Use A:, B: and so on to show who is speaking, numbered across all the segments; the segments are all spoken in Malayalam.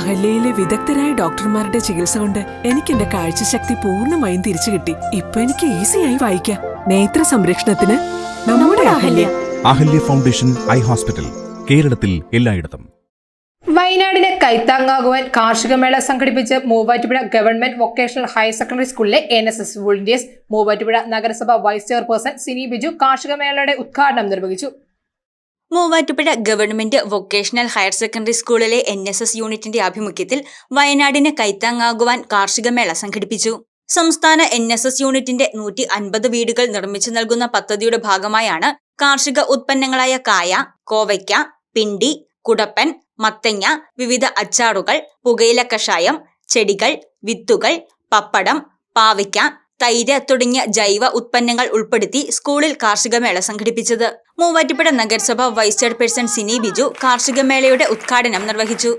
A: അഹല്യയിലെ വിദഗ്ധരായ ഡോക്ടർമാരുടെ ചികിത്സ കൊണ്ട് എനിക്ക് എന്റെ കാഴ്ചശക്തി പൂർണമായും തിരിച്ചു കിട്ടി. ഇപ്പൊ എനിക്ക് ഈസിയായി വായിക്കാം. നേത്ര സംരക്ഷണത്തിന് നമ്മുടെ Ahalya.
B: Ahalya foundation eye hospital കേരളത്തിൽ എല്ലായിടത്തും.
C: വയനാടിന് കൈത്താങ്ങാകുവാൻ കാർഷിക മേള സംഘടിപ്പിച്ച് Muvattupuzha government vocational higher secondary സ്കൂളിലെ N S S volunteers Muvattupuzha നഗരസഭ വൈസ് ചെയർപേഴ്സൺ സിനി ബിജു കാർഷിക മേളയുടെ ഉദ്ഘാടനം നിർവഹിച്ചു.
D: Muvattupuzha government vocational higher secondary സ്കൂളിലെ എൻ എസ് എസ് യൂണിറ്റിന്റെ ആഭിമുഖ്യത്തിൽ വയനാടിന് കൈത്താങ്ങാകുവാൻ കാർഷികമേള സംഘടിപ്പിച്ചു. സംസ്ഥാന എൻ എസ് എസ് യൂണിറ്റിന്റെ നൂറ്റി അൻപത് വീടുകൾ നിർമ്മിച്ചു നൽകുന്ന പദ്ധതിയുടെ ഭാഗമായാണ് കാർഷിക ഉത്പന്നങ്ങളായ കായ കോവയ്ക്ക പിണ്ടി കുടപ്പൻ മത്തങ്ങ വിവിധ അച്ചാറുകൾ പുകയില കഷായം ചെടികൾ വിത്തുകൾ പപ്പടം പാവയ്ക്ക തൈര് തുടങ്ങിയ ജൈവ ഉത്പന്നങ്ങൾ ഉൾപ്പെടുത്തി സ്കൂളിൽ കാർഷികമേള സംഘടിപ്പിച്ചത്. മൂവാറ്റുപുഴ നഗരസഭ വൈസ് ചെയർപേഴ്സൺ സിനി ബിജു കാർഷികമേളയുടെ ഉദ്ഘാടനം നിർവഹിച്ചു.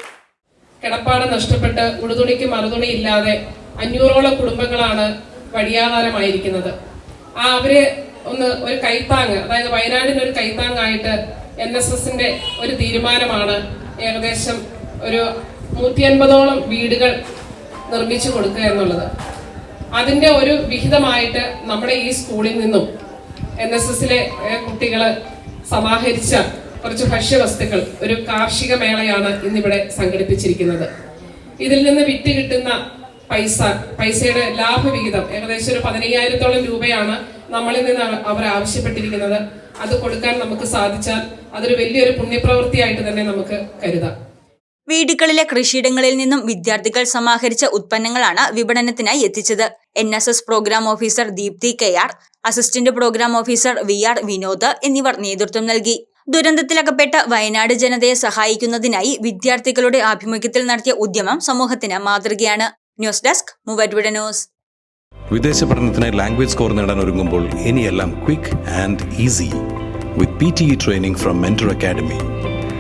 E: കിടപ്പാടം നഷ്ടപ്പെട്ട് ഉടുതുണിക്ക് മറുതുണി ഇല്ലാതെ അഞ്ഞൂറോളം കുടുംബങ്ങളാണ് വഴിയാധാരമായിരിക്കുന്നത്. ആ അവർ ഒന്ന് ഒരു കൈത്താങ് അതായത് വയനാടിന് ഒരു കൈത്താങ്ങായിട്ട് എൻ എസ് എസിന്റെ ഒരു തീരുമാനമാണ് ഏകദേശം ഒരു നൂറ്റി അൻപതോളം വീടുകൾ നിർമ്മിച്ചു കൊടുക്കുക എന്നുള്ളത്. അതിന്റെ ഒരു വിഹിതമായിട്ട് നമ്മുടെ ഈ സ്കൂളിൽ നിന്നും എൻ എസ് എസിലെ കുട്ടികൾ സമാഹരിച്ച കുറച്ച് ഭക്ഷ്യവസ്തുക്കൾ ഒരു കാർഷിക മേളയാണ് ഇന്നിവിടെ സംഘടിപ്പിച്ചിരിക്കുന്നത്. ഇതിൽ നിന്ന് വിറ്റ് കിട്ടുന്ന പൈസ പൈസയുടെ ലാഭവിഹിതം ഏകദേശം ഒരു പതിനയ്യായിരത്തോളം രൂപയാണ് നമ്മളിൽ നിന്ന് അവർ ആവശ്യപ്പെട്ടിരിക്കുന്നത്. അത് കൊടുക്കാൻ നമുക്ക് സാധിച്ചാൽ അതൊരു വലിയൊരു പുണ്യപ്രവൃത്തിയായിട്ട് തന്നെ നമുക്ക് കരുതാം.
D: വീടുകളിലെ കൃഷിയിടങ്ങളിൽ നിന്നും വിദ്യാർത്ഥികൾ സമാഹരിച്ച ഉത്പന്നങ്ങളാണ് വിപണനത്തിനായി എത്തിച്ചത്. N S S programme officer Deepthi K R assistant programme officer V R Vinod എന്നിവർ നേതൃത്വം നൽകി. ദുരന്തത്തിലകപ്പെട്ട വയനാട് ജനതയെ സഹായിക്കുന്നതിനായി വിദ്യാർത്ഥികളുടെ ആഭിമുഖ്യത്തിൽ നടത്തിയ ഉദ്യമം സമൂഹത്തിന് മാതൃകയാണ്. News desk Muvattupuzha news.
F: വിദേശ പഠനത്തിനായി ലാംഗ്വേജ് സ്കോർ നേടാൻ ഒരുങ്ങുമ്പോൾ ഇനിയെല്ലാം quick and easy. With P T E training from Mentor Academy